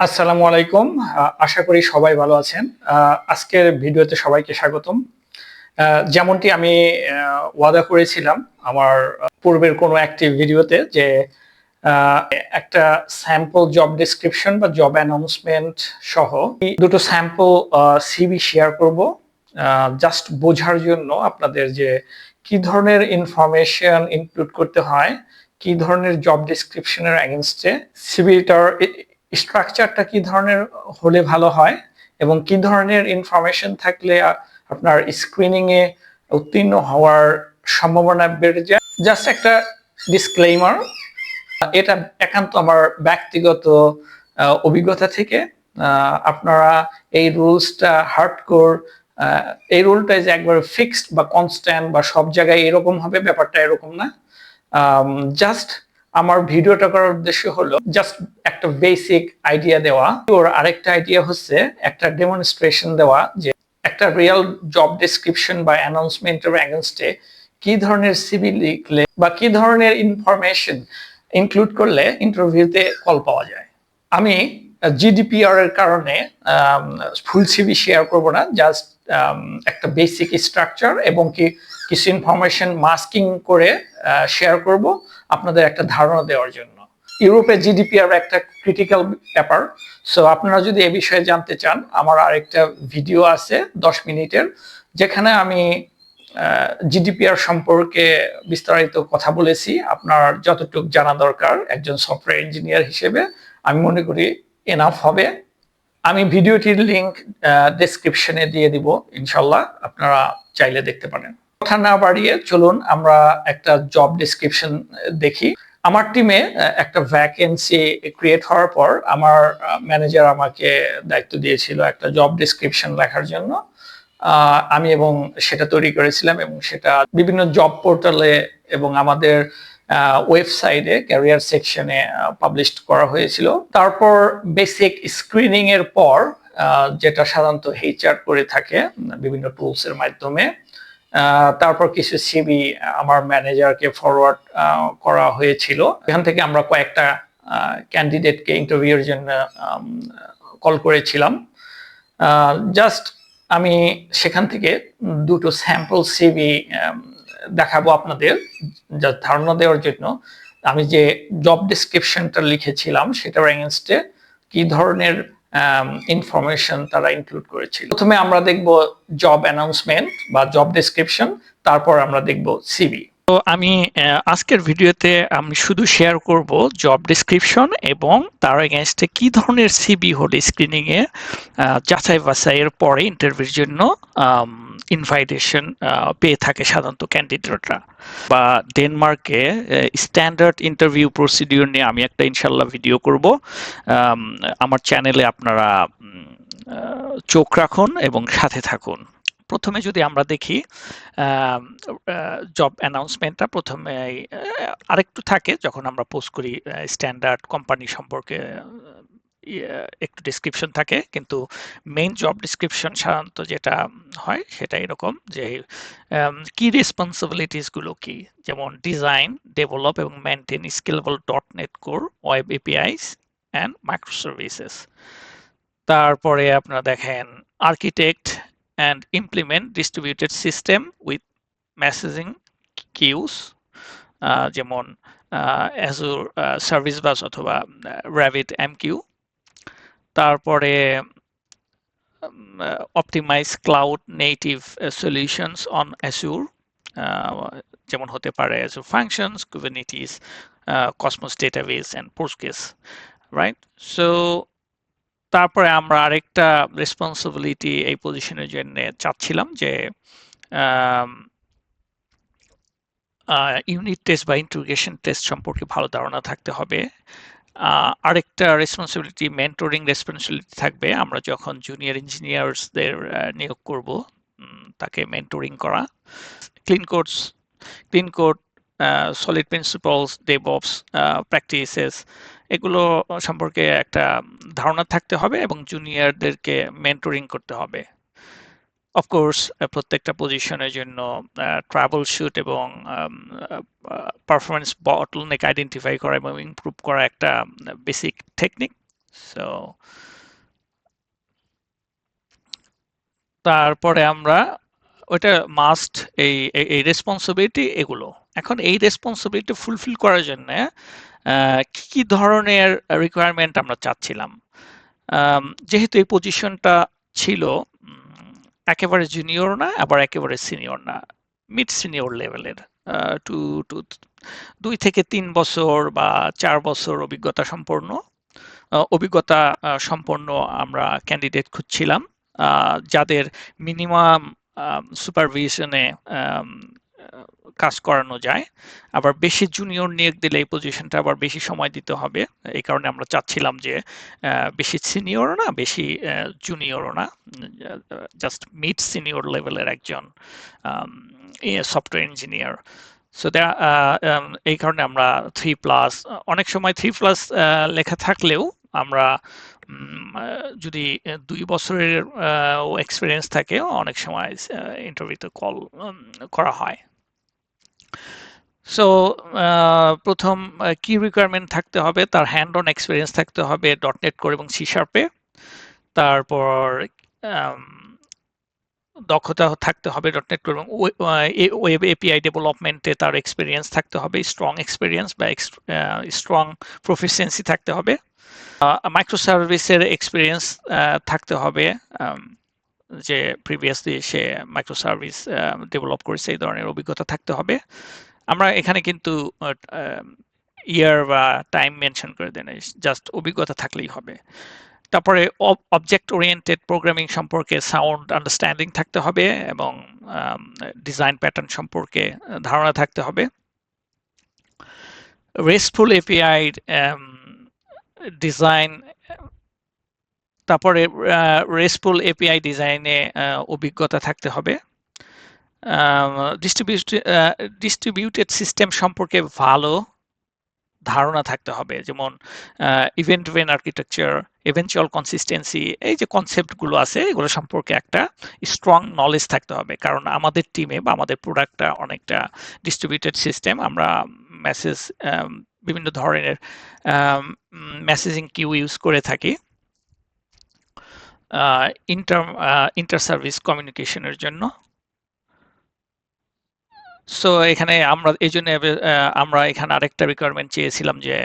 আসসালামু আলাইকুম। আশা করি সবাই ভালো আছেন। আজকের ভিডিওতে সবাইকে স্বাগতম। যেমনটি আমি ওয়াদা করেছিলাম আমার পূর্বের কোনো একটি ভিডিওতে যে একটা স্যাম্পল জব ডেসক্রিপশন বা জব অ্যানাউন্সমেন্ট সহ দুটো স্যাম্পল সিভি শেয়ার করব জাস্ট বোঝার জন্য আপনাদের যে, কি ধরনের ইনফরমেশন ইনক্লুড করতে হয়, কি ধরনের জব ডেসক্রিপশনের অ্যাগেনস্টে সিভিটার স্ট্রাকচারটা কি ধরনের হলে ভালো হয় এবং কি ধরনের ইনফরমেশন থাকলে আপনার স্ক্রিনিং এ উত্তীর্ণ হওয়ার সম্ভাবনা বেড়ে যায়? জাস্ট একটা ডিসক্লেইমার এটা একান্ত আমার ব্যক্তিগত অভিজ্ঞতা থেকে। আপনারা এই রুলসটা হার্ডকোর এই রুলটা যে একবার ফিক্সড বা কনস্ট্যান্ট বা সব জায়গায় এরকম হবে, ব্যাপারটা এরকম না। জাস্ট আমার ভিডিওটা করার উদ্দেশ্য হলো জাস্ট একটা বেসিক আইডিয়া দেওয়া। ওর আরেকটা আইডিয়া হচ্ছে একটা ডেমনস্ট্রেশন দেওয়া যে একটা রিয়েল জব ডেসক্রিপশন বা অ্যানাউন্সমেন্টের অ্যাগেনস্টে কি ধরনের সিভি লিখলে বা কি ধরনের ইনফরমেশন ইনক্লুড করলে ইন্টারভিউতে কল পাওয়া যায়। আমি জিডিপিআর এর কারণে ফুল সিভি শেয়ার করব না জাস্ট একটা বেসিক স্ট্রাকচার এবং কি কিছু ইনফরমেশন মাস্কিং করে শেয়ার করব আপনাদের একটা ধারণা দেওয়ার জন্য। ইউরোপে জিডিপিআর একটা ক্রিটিক্যাল ব্যাপার। সো আপনারা যদি এ বিষয়ে জানতে চান, আমার আরেকটা ভিডিও আছে দশ মিনিটের, যেখানে আমি জিডিপিআর সম্পর্কে বিস্তারিত কথা বলেছি। আপনার যতটুকু জানা দরকার, একজন সফটওয়্যার ইঞ্জিনিয়ার হিসেবে, আমি মনে করি এনাফ হবে। আমি ভিডিওটির লিঙ্ক ডেসক্রিপশনে দিয়ে দিব, ইনশাল্লাহ। আপনারা চাইলে দেখতে পারেন। কথা না বাড়িয়ে চলুন আমরা একটা জব ডেসক্রিপশন দেখি। আমার টিমে একটা ভ্যাকেন্সি ক্রিয়েট হওয়ার পর আমার ম্যানেজার আমাকে দায়িত্ব দিয়েছিল একটা জব ডেসক্রিপশন লেখার জন্য। আমি এবং সেটা তৈরি করেছিলাম এবং সেটা বিভিন্ন জব পোর্টালে এবং আমাদের ওয়েবসাইটে ক্যারিয়ার সেকশনে পাবলিশ করা হয়েছিল। তারপর বেসিক স্ক্রিনিং এর পর যেটা সাধারণত এইচআর করে থাকে, বিভিন্ন টুলস এর মাধ্যমে তারপর কিছু সিবি আমার ম্যানেজারকে ফরওয়ার্ড করা হয়েছিল। এখান থেকে আমরা কয়েকটা ক্যান্ডিডেটকে ইন্টারভিউর জন্য কল করেছিলাম। জাস্ট আমি সেখান থেকে দুটো স্যাম্পল সিভি দেখাবো আপনাদের, যা ধারণা দেওয়ার জন্য। আমি যে জব ডেসক্রিপশনটা লিখেছিলাম সেটার এগেনস্টে কি ধরনের ইনফরমেশন তারা ইনক্লুড করেছিল। প্রথমে আমরা দেখব জব অ্যানাউন্সমেন্ট বা জব ডেসক্রিপশন তারপর আমরা দেখব সিভি তো আমি আজকের ভিডিওতে আমি শুধু শেয়ার করব জব ডেসক্রিপশন এবং তার এগেনস্টে কি ধরনের সিবি হলে স্ক্রিনিং এ আহ, যাচাই বাছাইয়ের পরে ইন্টারভিউর জন্য ইনভাইটেশন পেয়ে থাকে সাধারণত ক্যান্ডিডেটরা বা ডেনমার্কে স্ট্যান্ডার্ড ইন্টারভিউ প্রসিডিউর নিয়ে আমি একটা ইনশাল্লাহ ভিডিও করব। আমার চ্যানেলে আপনারা চোখ রাখুন এবং সাথে থাকুন। প্রথমে যদি আমরা দেখি জব অ্যানাউন্সমেন্টটা প্রথমে আরেকটু থাকে যখন আমরা পোস্ট করি স্ট্যান্ডার্ড কোম্পানি সম্পর্কে ইয়ে, একটু ডিসক্রিপশন থাকে। কিন্তু মেইন জব ডিসক্রিপশন সাধারণত যেটা হয় সেটা এরকম যে কি রেসপন্সিবিলিটিসগুলো কি? যেমন ডিজাইন ডেভেলপ এবং maintain scalable dot net core web APIs and micro services তারপরে আপনারা দেখেন architect and implement distributed system with messaging queues যেমন অ্যাজুর সার্ভিস বাস অথবা র্যাবিট এমকিউ তারপরে optimise cloud native solutions on Azure যেমন হতে পারে Azure functions Kubernetes Cosmos database and Postgres right so তারপরে আমরা আরেকটা রেসপন্সিবিলিটি এই পজিশনের জন্য চাচ্ছিলাম যে ইউনিট টেস্ট বা ইন্টিগ্রেশন টেস্ট সম্পর্কে ভালো ধারণা থাকতে হবে। আরেকটা রেসপন্সিবিলিটি মেন্টরিং রেসপন্সিবিলিটি থাকবে। আমরা যখন জুনিয়র ইঞ্জিনিয়ার্সদের নিয়োগ করব তাকে মেন্টরিং করা। Clean codes clean code solid principles DevOps practices এগুলো সম্পর্কে একটা ধারণা থাকতে হবে এবং জুনিয়রদেরকে মেন্টরিং করতে হবে। অফকোর্স প্রত্যেকটা পজিশনের জন্য ট্রাভেল শুট এবং পারফরমেন্স বটলনেক আইডেন্টিফাই করা এবং ইমপ্রুভ করা একটা বেসিক টেকনিক সো তারপরে আমরা ওইটা মাস্ট এই, এই- এই রেসপন্সিবিলিটি এগুলো। এখন এই রেসপন্সিবিলিটি ফুলফিল করার জন্য কি কি ধরনের রিকোয়ারমেন্ট আমরা চাচ্ছিলাম? যেহেতু এই পজিশনটা ছিল একেবারে জুনিয়র না, আবার একেবারে সিনিয়র না মিড সিনিয়র লেভেলের টু টু, দুই থেকে তিন বছর বা চার বছর অভিজ্ঞতা সম্পন্ন অভিজ্ঞতা সম্পন্ন আমরা ক্যান্ডিডেট খুঁজছিলাম যাদের মিনিমাম সুপারভিশনে কাজ করানো যায়। আবার বেশি জুনিয়র নিয়োগ দিলে এই পজিশনটা আবার বেশি সময় দিতে হবে। এই কারণে আমরা চাচ্ছিলাম যে বেশি সিনিয়রও না, বেশি জুনিয়রও না জাস্ট মিড সিনিয়র লেভেলের একজন সফটওয়্যার ইঞ্জিনিয়ার সো এই কারণে আমরা থ্রি প্লাস অনেক সময় থ্রি প্লাস লেখা থাকলেও আমরা যদি দুই বছরের এক্সপিরিয়েন্স থাকে, অনেক সময় ইন্টারভিউতে কল করা হয়। সো প্রথম কি রিকোয়ারমেন্ট থাকতে হবে তার হ্যান্ড অন এক্সপিরিয়েন্স থাকতে হবে. ডট নেট করে এবং সি শার্পে তারপর আম, দক্ষতা থাকতে হবে. ডট নেট এবং ওয়েব এপিআই ডেভেলপমেন্টে তার এক্সপিরিয়েন্স থাকতে হবে স্ট্রং এক্সপিরিয়েন্স বা স্ট্রং প্রফিসিয়েন্সি থাকতে হবে। মাইক্রো সার্ভিসের এক্সপিরিয়েন্স থাকতে হবে আম, যে প্রিভিয়াসলি সে মাইক্রো সার্ভিস ডেভেলপ করেছে, এই ধরনের অভিজ্ঞতা থাকতে হবে। আমরা এখানে কিন্তু ইয়ার বা টাইম মেনশন করে দেন জাস্ট অভিজ্ঞতা থাকলেই হবে। তারপরে অবজেক্ট ওরিয়েন্টেড প্রোগ্রামিং সম্পর্কে সাউন্ড আন্ডারস্ট্যান্ডিং থাকতে হবে এবং ডিজাইন প্যাটার্ন সম্পর্কে ধারণা থাকতে হবে। রেস্টফুল এপিআই ডিজাইন তারপরে রেস্টফুল এপিআই ডিজাইনে অভিজ্ঞতা থাকতে হবে। ডিস্ট্রিবিউটেড সিস্টেম সম্পর্কে ভালো ধারণা থাকতে হবে। যেমন ইভেন্ট ভেন আর্কিটেকচার এভেনচুয়াল কনসিস্টেন্সি এই যে কনসেপ্টগুলো আছে, এগুলো সম্পর্কে একটা স্ট্রং নলেজ থাকতে হবে। কারণ আমাদের টিমে বা আমাদের প্রোডাক্টটা অনেকটা ডিস্ট্রিবিউটেড সিস্টেম আমরা মেসেজ বিভিন্ন ধরনের মেসেজিং কিউ ইউজ করে থাকি। ইন্টার ইন্টার সার্ভিস কমিউনিকেশনের জন্য। সো এখানে আমরা, এই জন্য আমরা এখানে আরেকটা রিকোয়ারমেন্ট চেয়েছিলাম যে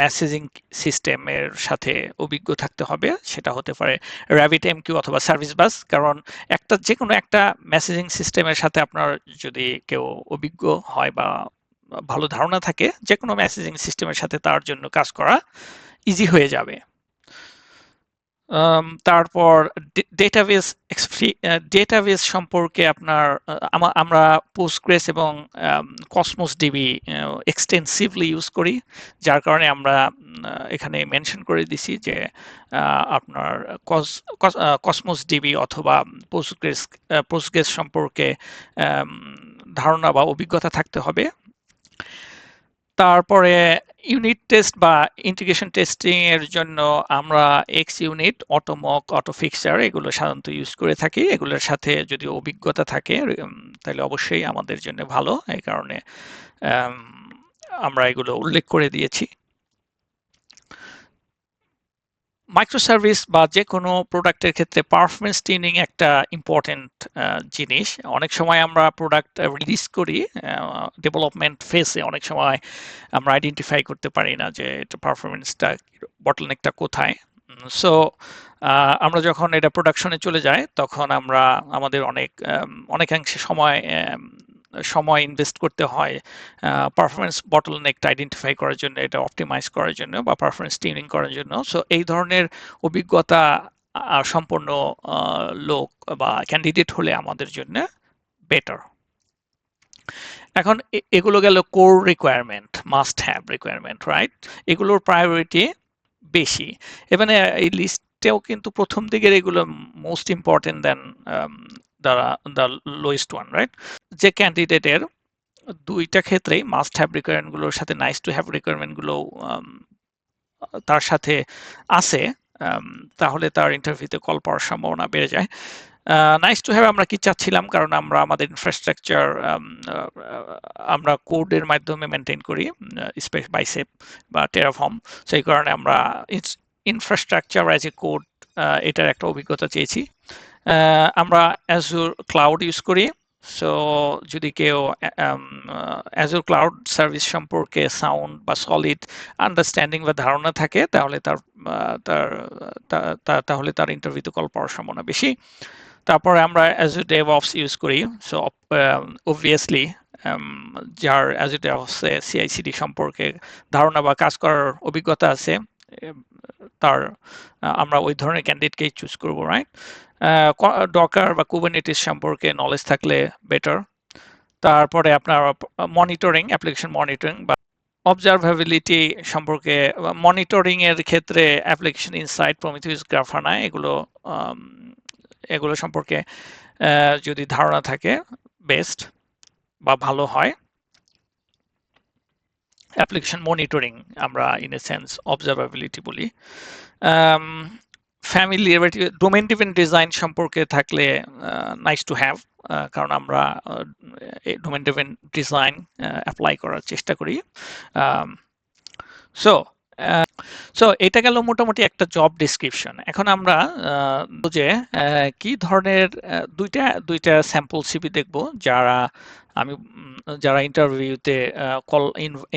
মেসেজিং সিস্টেমের সাথে অভিজ্ঞ থাকতে হবে, সেটা হতে পারে র্যাবিট এম কিউ অথবা সার্ভিস বাস কারণ একটা যে কোনো একটা মেসেজিং সিস্টেমের সাথে আপনার যদি কেউ অভিজ্ঞ হয় বা ভালো ধারণা থাকে যে কোনো মেসেজিং সিস্টেমের সাথে তার জন্য কাজ করা ইজি হয়ে যাবে। তারপর ডেটাবেস ডেটাবেস সম্পর্কে আপনার আমরা পোস্টগ্রেস এবং কসমোস ডিবি এক্সটেন্সিভলি ইউজ করি, যার কারণে আমরা এখানে মেনশন করে দিছি যে আপনার কসমোস ডিবি অথবা পোস্টগ্রেস পোস্টগ্রেস সম্পর্কে ধারণা বা অভিজ্ঞতা থাকতে হবে। তারপরে ইউনিট টেস্ট বা ইন্টিগ্রেশন টেস্টিং এর জন্য আমরা X unit automock auto fixer এগুলো সাধারণত ইউজ করে থাকি। এগুলোর সাথে যদি অভিজ্ঞতা থাকে তাহলে অবশ্যই আমাদের জন্য ভালো। এই কারণে আমরা এগুলো উল্লেখ করে দিয়েছি। মাইক্রো সার্ভিস বা যে কোনো প্রোডাক্টের ক্ষেত্রে পারফরমেন্স টিউনিং একটা ইম্পর্টেন্ট জিনিস। অনেক সময় আমরা প্রোডাক্ট রিলিজ করি ডেভেলপমেন্ট ফেসে অনেক সময় আমরা আইডেন্টিফাই করতে পারি না যে এটা পারফরমেন্সটা বটলনেকটা কোথায়। সো আমরা যখন এটা প্রোডাকশনে চলে যায় তখন আমরা আমাদের অনেক অনেকাংশে সময় সময় ইনভেস্ট করতে হয় পারফরমেন্স বটল নেকটা আইডেন্টিফাই করার জন্য, এটা অপটিমাইজ করার জন্য বা পারফরমেন্স টিউনিং করার জন্য। সো এই ধরনের অভিজ্ঞতা সম্পন্ন লোক বা ক্যান্ডিডেট হলে আমাদের জন্য বেটার এখন এগুলো গেল core requirement must have requirement right এগুলোর প্রায়োরিটি বেশি। এখানে এই লিস্টেও কিন্তু প্রথম দিকের এগুলো most important then the the lowest one right যে ক্যান্ডিডেটের দুইটা ক্ষেত্রেই মাস্ট হ্যাভ রিকোয়ারমেন্টগুলোর সাথে নাইস টু হ্যাভ রিকোয়ারমেন্টগুলো তার সাথে আছে তাহলে তার ইন্টারভিউতে কল পাওয়ার সম্ভাবনা বেড়ে যায়। নাইস টু হ্যাভ আমরা কি চাচ্ছিলাম? কারণ আমরা আমাদের ইনফ্রাস্ট্রাকচার আমরা কোডের মাধ্যমে মেনটেন করি স্পেস বাইসেপ বা টেরাফর্ম সেই কারণে আমরা ইনফ্রাস্ট্রাকচার অ্যাজ এ কোড এটার একটা অভিজ্ঞতা চেয়েছি। আমরা অ্যাজুর ক্লাউড ইউজ করি। সো যদি কেউ অ্যাজুর ক্লাউড সার্ভিস সম্পর্কে সাউন্ড বা সলিড আন্ডারস্ট্যান্ডিং বা ধারণা থাকে, তাহলে তার তার তাহলে তার ইন্টারভিউতে কল পাওয়ার সম্ভাবনা বেশি। তারপরে আমরা অ্যাজুর ডেভঅপস ইউজ করি। সো অবভিয়াসলি যার অ্যাজুর ডেভঅপসে সিআইসিডি সম্পর্কে ধারণা বা কাজ করার অভিজ্ঞতা আছে তার আমরা ওই ধরনের ক্যান্ডিডেটকেই চুজ করব রাইট ডকার বা কুবারনেটিস সম্পর্কে নলেজ থাকলে বেটার তারপরে আপনার মনিটরিং অ্যাপ্লিকেশন মনিটরিং বা অবজারভেবিলিটি সম্পর্কে মনিটরিং এর ক্ষেত্রে অ্যাপ্লিকেশন ইনসাইট প্রমিথিউস গ্রাফানা এগুলো এগুলো সম্পর্কে যদি ধারণা থাকে বেস্ট বা ভালো হয়। অ্যাপ্লিকেশন মনিটরিং আমরা ইন এ সেন্স অবজারভেবিলিটি বলি। ফ্যামিলি ডোমেন ডিভেন ডিজাইন সম্পর্কে থাকলে নাইস টু হ্যাভ কারণ আমরা ডোমেন ডিভেন ডিজাইন অ্যাপ্লাই করার চেষ্টা করি। সো সো এটা গেল মোটামুটি একটা জব ডিসক্রিপশন এখন আমরা যে কি ধরনের দুইটা দুইটা স্যাম্পল সিবি দেখব যারা আমি যারা ইন্টারভিউতে কল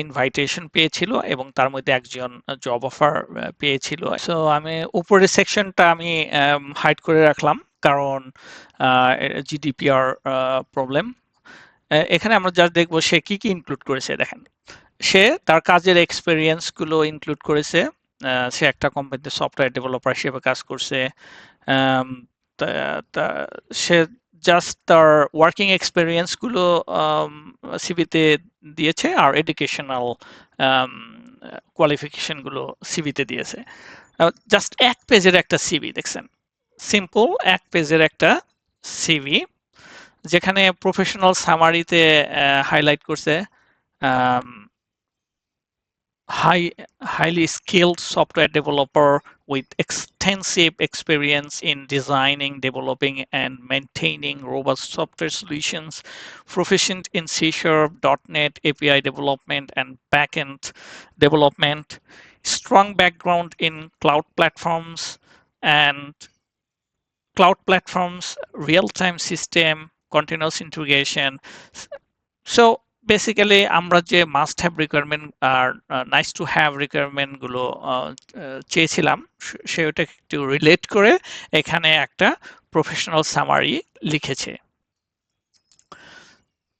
ইনভাইটেশন পেয়েছিল এবং তার মধ্যে একজন জব অফার পেয়েছিল। সো আমি উপরের সেকশনটা আমি হাইড করে রাখলাম কারণ জিডিপিআর প্রবলেম এখানে আমরা যা দেখব সে কি কি ইনক্লুড করেছে, দেখেন। সে তার কাজের এক্সপেরিয়েন্সগুলো ইনক্লুড করেছে। সে একটা কোম্পানিতে সফটওয়্যার ডেভেলপার হিসেবে কাজ করছে। সে জাস্ট তার ওয়ার্কিং এক্সপেরিয়েন্সগুলো সিভিতে দিয়েছে আর এডুকেশনাল কোয়ালিফিকেশনগুলো সিভিতে দিয়েছে। জাস্ট এক পেজের একটা সিভি দেখছেন? সিম্পল এক পেজের একটা সিভি যেখানে প্রফেশনাল সামারিতে হাইলাইট করছে um, high, highly skilled software developer with extensive experience in designing, developing, and maintaining robust software solutions, proficient in C Sharp, .NET, API development, and backend development, strong background in cloud platforms and cloud platforms, real-time system, continuous integration. So basically আমরা যে must have requirement আর nice to have রিকোয়ারমেন্টগুলো ah, ah, চেয়েছিলাম সে- সেটা একটু relate করে এখানে একটা প্রফেশনাল সামারি লিখেছে।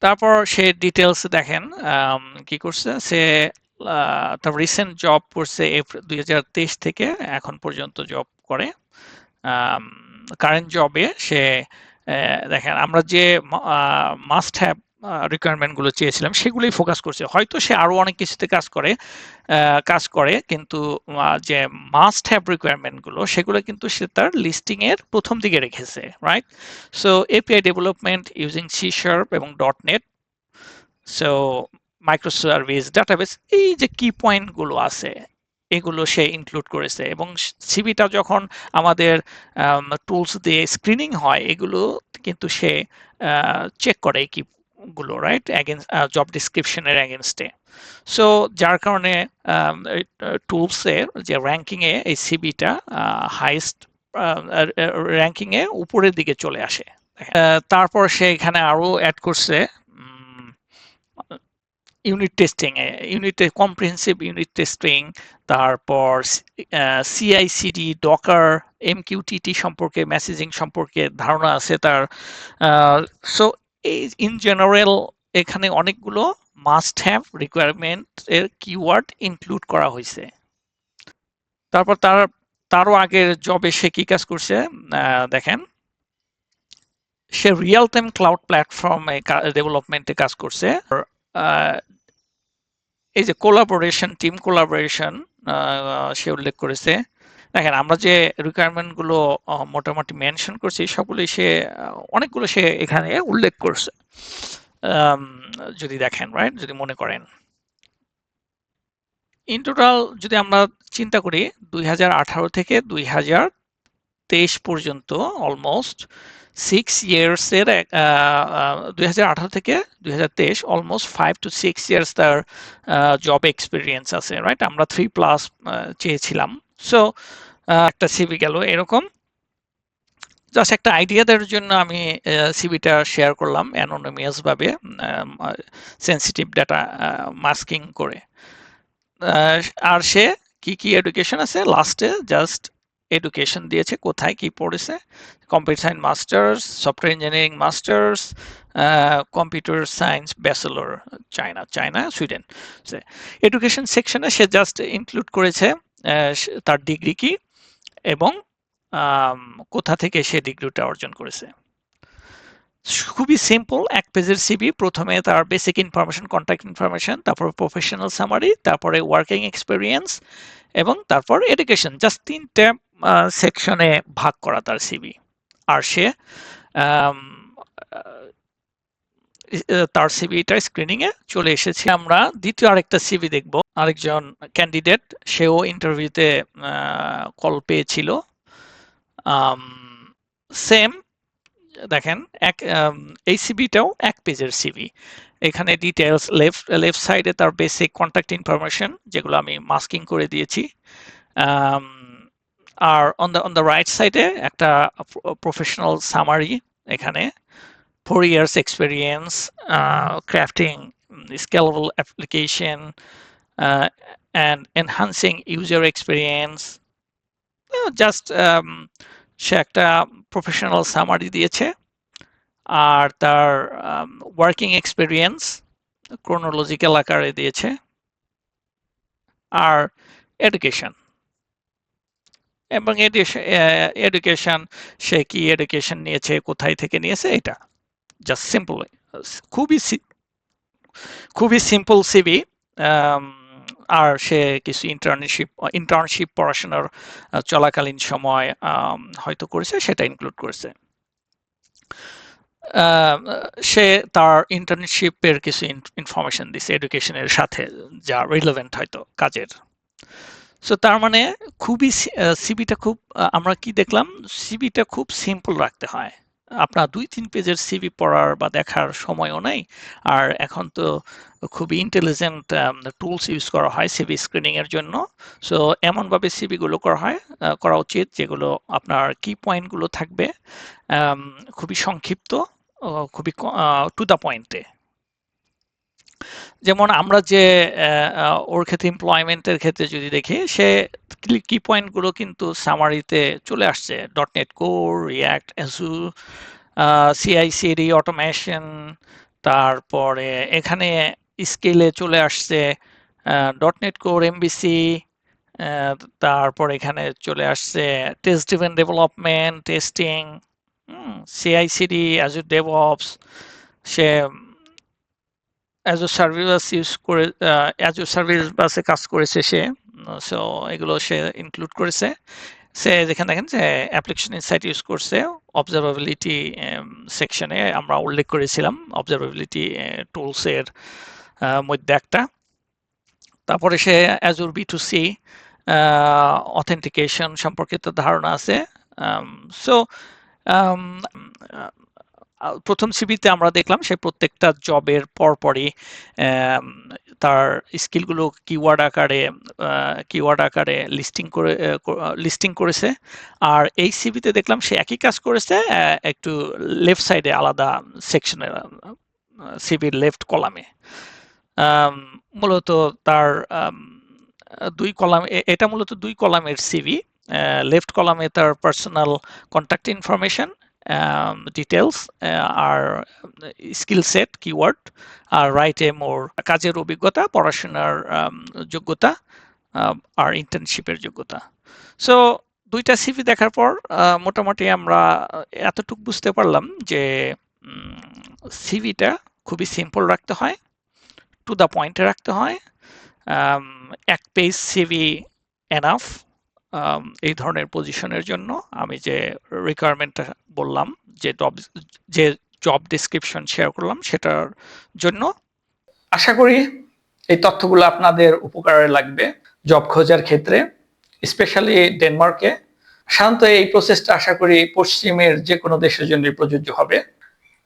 তারপর সে ডিটেলস দেখেন কি করছে? সে তার রিসেন্ট জব করছে দুই হাজার তেইশ থেকে এখন পর্যন্ত জব করে। কারেন্ট জবে সে দেখেন আমরা যে মাস্ট হ্যাভ রিকোয়ারমেন্টগুলো চেয়েছিলাম, সেগুলোই ফোকাস করছে। হয়তো সে আরও অনেক কিছুতে কাজ করে কাজ করে, কিন্তু যে মাস্ট হ্যাভ রিকোয়ারমেন্টগুলো, সেগুলো কিন্তু সে তার লিস্টিং এর প্রথম দিকে রেখেছে right so API development using C sharp এবং. Dot net so microservice database এই যে কি পয়েন্টগুলো আছে, এগুলো সে ইনক্লুড করেছে। এবং সিভিটা যখন আমাদের টুলস দিয়ে স্ক্রিনিং হয়, এগুলো কিন্তু সে চেক করে কি গুলো রাইট অ্যাগেন্স্ট জব ডিসক্রিপশনের অ্যাগেনস্টে সো যার কারণে টুলসের যে র্যাঙ্কিং এ এই সিবিটা হাইস্ট র্যাঙ্কিং এ উপরের দিকে চলে আসে। আহ, তারপর সে এখানে আরও অ্যাড করছে unit testing unit comprehensive unit testing তারপর সিআইসিডি ডকার এমকিউটিটি সম্পর্কে মেসেজিং সম্পর্কে ধারণা আছে তার সো এই ইন জেনারেল এখানে অনেকগুলো মাস্ট হ্যাভ রিকোয়ারমেন্ট এর কিওয়ার্ড ইনক্লুড করা হয়েছে। তারপর তার, তারও আগের জবে সে কি কাজ করছে? দেখেন। সে রিয়েল টাইম ক্লাউড প্ল্যাটফর্মে ডেভেলপমেন্টে কাজ করছে। এই যে কোলাবোরেশন টিম কোলাবোরেশন সে উল্লেখ করেছে। দেখেন, আমরা যে রিকোয়ারমেন্টগুলো মোটামুটি মেনশন করছি সবগুলোই সে অনেকগুলো সে এখানে উল্লেখ করছে। যদি দেখেন রাইট যদি মনে করেন। ইন টোটাল যদি আমরা চিন্তা করি, দুই হাজার আঠারো থেকে দুই তেইশ পর্যন্ত অলমোস্ট সিক্স ইয়ার্সের দুই হাজার আঠারো থেকে দুই হাজার তেইশ almost five to six years তার জব এক্সপিরিয়েন্স আছে রাইট আমরা থ্রি প্লাস চেয়েছিলাম। সো একটা সিবি গেল এরকম। জাস্ট একটা আইডিয়া দেওয়ার জন্য আমি সিবিটা শেয়ার করলাম অ্যানোনিমিয়াস ভাবে সেন্সিটিভ ডাটা মাস্কিং করে। আর সে কি কি এডুকেশন আছে? লাস্টে জাস্ট এডুকেশন দিয়েছে, কোথায় কি পড়েছে? Computer science masters software engineering masters computer science bachelor China China Sweden education সেকশনে সে জাস্ট ইনক্লুড করেছে। তার ডিগ্রি কি এবং কোথা থেকে সে ডিগ্রিটা অর্জন করেছে? খুবই সিম্পল এক পেজের সিবি প্রথমে তার বেসিক ইনফরমেশন কন্ট্যাক্ট ইনফরমেশন তারপর প্রফেশনাল সামারি তারপরে ওয়ার্কিং এক্সপিরিয়েন্স এবং তারপর এডুকেশন জাস্ট তিনটে সেকশনে ভাগ করা তার সিবি আর সে তার সিবিটা স্ক্রিনিং এ চলে এসেছে। আমরা দ্বিতীয় আরেকটা সিবি দেখব। আরেকজন ক্যান্ডিডেট সেও ইন্টারভিউতে কল পেয়েছিল। সেম দেখেন, এক এই সিবিটাও এক পেজের সিবি এখানে ডিটেলস লেফট লেফট সাইডে তার বেসিক কন্ট্যাক্ট ইনফরমেশন যেগুলো আমি মাস্কিং করে দিয়েছি। আর on the on the right সাইডে একটা প্রফেশনাল সামারি এখানে। Four years experience crafting scalable application and enhancing user experience just সে একটা প্রফেশনাল সামারি দিয়েছে, আর তার ওয়ার্কিং এক্সপিরিয়েন্স ক্রোনোলজিক্যাল আকারে দিয়েছে, আর এডুকেশন এবং এডুকেশন সে কি এডুকেশন নিয়েছে, কোথায় থেকে নিয়েছে, এটা। জাস্ট সিম্পল খুবই খুবই সিম্পল সিবি আর সে কিছু ইন্টার্নশিপ ইন্টার্নশিপ পড়াশোনার চলাকালীন সময় হয়তো করেছে, সেটা ইনক্লুড করেছে। সে তার ইন্টার্নশিপের কিছু ইনফরমেশন দিছে এডুকেশনের সাথে, যা রিলেভেন্ট হয়তো কাজের। সো তার মানে খুবই সিবিটা খুব আমরা কি দেখলাম? সিবিটা খুব সিম্পল রাখতে হয়। আপনার দুই তিন পেজের সিবি পড়ার বা দেখার সময়ও নেই। আর এখন তো খুবই ইন্টেলিজেন্ট টুলস ইউজ করা হয় সিভি স্ক্রিনিং এর জন্য। সো এমনভাবে সিবি গুলো করা হয় করা উচিত যেগুলো আপনার কি পয়েন্টগুলো থাকবে খুবই সংক্ষিপ্ত খুবই টু দ্য পয়েন্টে যেমন আমরা যে ওর ক্ষেত্রে এমপ্লয়মেন্টের ক্ষেত্রে যদি দেখি, সে কি পয়েন্টগুলো কিন্তু সামারিতে চলে আসছে। Dot net core React Azure CICD automation তারপরে এখানে স্কেলে চলে আসছে ডট নেট কোর এমবিসি তারপর এখানে চলে আসছে test driven development testing CICD Azure DevOps সে অ্যাজ এ সার্ভিস ইউজ করে অ্যাজ এ সার্ভিস বাসে কাজ করেছে সে সো এগুলো সে ইনক্লুড করেছে। সে যেখানে দেখেন যে অ্যাপ্লিকেশন ইনসাইট ইউজ করছে অবজারভেবিলিটি সেকশনে আমরা উল্লেখ করেছিলাম অবজারভেবিলিটি টুলসের মধ্যে একটা। তারপরে সে Azure B to C authentication সম্পর্কিত ধারণা আছে সো প্রথম সিবিতে আমরা দেখলাম সে প্রত্যেকটা জবের পরপরই তার স্কিলগুলো কিওয়ার্ড আকারে কিওয়ার্ড আকারে লিস্টিং করে লিস্টিং করেছে। আর এই সিবিতে দেখলাম সে একই কাজ করেছে একটু লেফট সাইডে আলাদা সেকশনের সিবির লেফট কলামে মূলত তার দুই কলাম এটা মূলত দুই কলামের সিভি লেফট কলামে তার পার্সোনাল কন্ট্যাক্ট ইনফরমেশন ডিটেলস আর স্কিল সেট কিওয়ার্ড আর রাইটে মোর কাজের অভিজ্ঞতা, পড়াশোনার যোগ্যতা আর ইন্টার্নশিপের যোগ্যতা। সো দুইটা সিভি দেখার পর মোটামুটি আমরা এতটুকু বুঝতে পারলাম যে সিভিটা খুবই সিম্পল রাখতে হয় টু দ্য পয়েন্টে রাখতে হয় এক পেজ সিভি এনাফ এই ধরনের পজিশনের জন্য আমি যে রিকোয়ারমেন্টটা বললাম, যে জব যে জব ডিসক্রিপশন শেয়ার করলাম সেটার জন্য আশা করি এই তথ্যগুলো আপনাদের উপকারে লাগবে জব খোঁজার ক্ষেত্রে স্পেশালি ডেনমার্কে। সাধারণত এই প্রসেসটা আশা করি পশ্চিমের যে কোনো দেশের জন্য প্রযোজ্য হবে।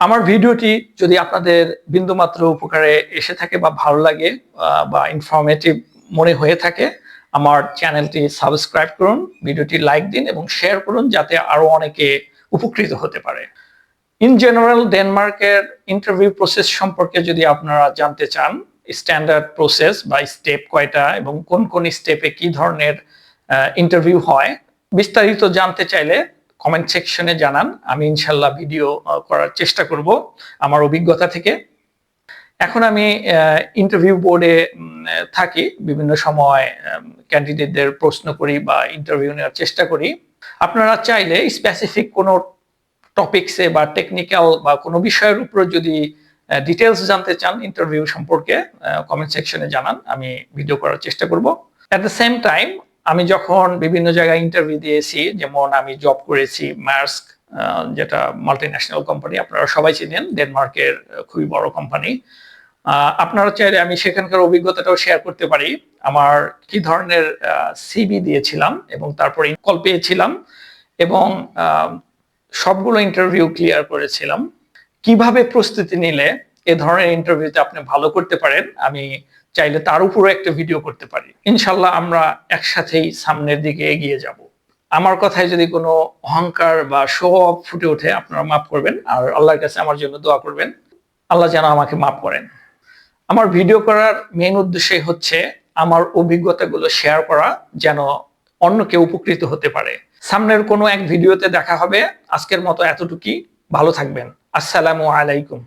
আমার ভিডিওটি যদি আপনাদের বিন্দুমাত্র উপকারে এসে থাকে বা ভালো লাগে বা ইনফরমেটিভ মনে হয়ে থাকে আমার চ্যানেলটি সাবস্ক্রাইব করুন, ভিডিওটি লাইক দিন এবং শেয়ার করুন যাতে আরও অনেকে উপকৃত হতে পারে। ইন জেনারেল ডেনমার্কের ইন্টারভিউ প্রসেস সম্পর্কে যদি আপনারা জানতে চান স্ট্যান্ডার্ড প্রসেস বা স্টেপ কয়টা এবং কোন কোন স্টেপে কি ধরনের ইন্টারভিউ হয়, বিস্তারিত জানতে চাইলে কমেন্ট সেকশনে জানান, আমি ইনশাল্লাহ ভিডিও করার চেষ্টা করব আমার অভিজ্ঞতা থেকে। এখন আমি ইন্টারভিউ বোর্ডে থাকি, বিভিন্ন সময় ক্যান্ডিডেটদের প্রশ্ন করি বা ইন্টারভিউ নেওয়ার চেষ্টা করি। আপনারা চাইলে স্পেসিফিক কোনো টপিকসে বা টেকনিক্যাল বা কোনো বিষয়ের উপর যদি ডিটেলস জানতে চান ইন্টারভিউ সম্পর্কে কমেন্ট সেকশনে জানান, আমি ভিডিও করার চেষ্টা করব। অ্যাট দ্য সেম টাইম আমি যখন বিভিন্ন জায়গায় ইন্টারভিউ দিয়েছি, যেমন আমি জব করেছি মার্স্ক যেটা মাল্টি ন্যাশনাল কোম্পানি আপনারা সবাই চিনেন ডেনমার্কের খুবই বড় কোম্পানি আপনারা চাইলে আমি সেখানকার অভিজ্ঞতাটাও শেয়ার করতে পারি। আমার কি ধরনের সিবি দিয়েছিলাম এবং তারপরে কল পেয়েছিলাম এবং সবগুলো ইন্টারভিউ ক্লিয়ার করেছিলাম। কীভাবে প্রস্তুতি নিলে এ ধরনের ইন্টারভিউতে আপনি ভালো করতে পারেন, আমি চাইলে তার উপরও একটা ভিডিও করতে পারি। ইনশাল্লাহ আমরা একসাথেই সামনের দিকে এগিয়ে যাব। আমার কথায় যদি কোনো অহংকার বা শো অফ ফুটে ওঠে, আপনারা মাফ করবেন। আর আল্লাহর কাছে আমার জন্য দোয়া করবেন। আল্লাহ যেন আমাকে মাফ করেন। আমার ভিডিও করার মেন উদ্দেশ্য হচ্ছে আমার অভিজ্ঞতাগুলো শেয়ার করা যেন অন্য কেউ উপকৃত হতে পারে। সামনের কোনো এক ভিডিওতে দেখা হবে। আজকের মতো এতটুকুই। ভালো থাকবেন। আসসালামু আলাইকুম।